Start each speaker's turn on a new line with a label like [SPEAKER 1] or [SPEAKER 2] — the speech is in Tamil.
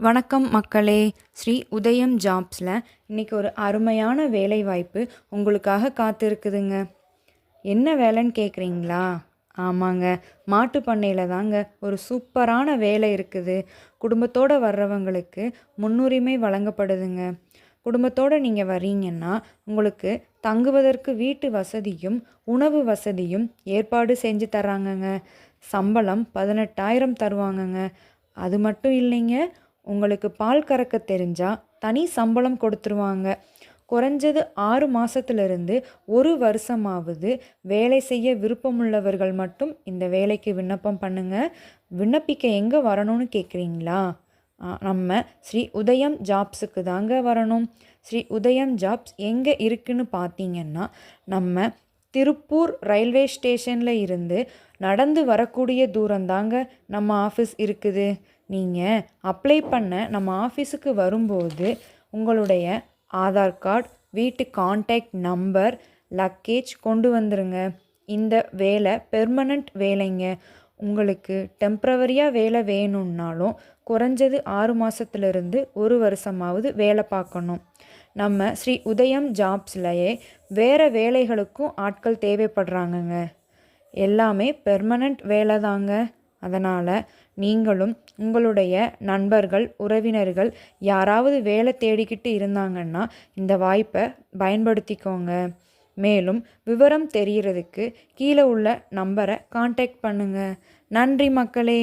[SPEAKER 1] வணக்கம் மக்களே. ஸ்ரீ உதயம் ஜாப்ஸில் இன்றைக்கி ஒரு அருமையான வேலை வாய்ப்பு உங்களுக்காக காத்திருக்குதுங்க. என்ன வேலைன்னு கேட்குறீங்களா ஆமாங்க. மாட்டு பண்ணையில் தாங்க ஒரு சூப்பரான வேலை இருக்குது. குடும்பத்தோடு வர்றவங்களுக்கு முன்னுரிமை வழங்கப்படுதுங்க. குடும்பத்தோடு நீங்கள் வர்றீங்கன்னா உங்களுக்கு தங்குவதற்கு வீட்டு வசதியும் உணவு வசதியும் ஏற்பாடு செஞ்சு தராங்கங்க சம்பளம் பதினெட்டாயிரம் தருவாங்கங்க. அது மட்டும் இல்லைங்க உங்களுக்கு பால் கறக்க தெரிஞ்சால் தனி சம்பளம் கொடுத்துருவாங்க. குறைஞ்சது ஆறு மாதத்துலேருந்து ஒரு வருஷமாவது வேலை செய்ய விருப்பமுள்ளவர்கள் மட்டும் இந்த வேலைக்கு விண்ணப்பம் பண்ணுங்கள் விண்ணப்பிக்க எங்கே வரணும்னு கேட்குறீங்களா நம்ம ஸ்ரீ உதயம் ஜாப்ஸுக்கு தாங்க வரணும். ஸ்ரீ உதயம் ஜாப்ஸ் எங்கே இருக்குன்னு பார்த்தீங்கன்னா நம்ம திருப்பூர் ரயில்வே ஸ்டேஷனில் இருந்து நடந்து வரக்கூடிய தூரந்தாங்க நம்ம ஆஃபீஸ் இருக்குது. நீங்கள் அப்ளை பண்ண நம்ம ஆஃபீஸுக்கு வரும்போது உங்களுடைய ஆதார் கார்டு வீட்டு கான்டாக்ட் நம்பர் லக்கேஜ் கொண்டு வந்துருங்க. இந்த வேலை பெர்மனண்ட் வேலைங்க. உங்களுக்கு டெம்ப்ரவரியாக வேலை வேணும்னாலும் குறைஞ்சது ஆறு மாதத்துலேருந்து ஒரு வருஷமாவது வேலை பார்க்கணும். நம்ம ஸ்ரீ உதயம் ஜாப்ஸ்லையே வேறு வேலைகளுக்கும் ஆட்கள் தேவைப்படுறாங்கங்க. எல்லாமே பெர்மனண்ட் வேலை தாங்க அதனால் நீங்களும் உங்களுடைய நண்பர்கள் உறவினர்கள் யாராவது வேலை தேடிக்கிட்டு இருந்தாங்கன்னா இந்த வாய்ப்பை பயன்படுத்திக்கோங்க. மேலும் விவரம் தெரிகிறதுக்கு கீழே உள்ள நம்பரை காண்டாக்ட் பண்ணுங்கள் நன்றி மக்களே.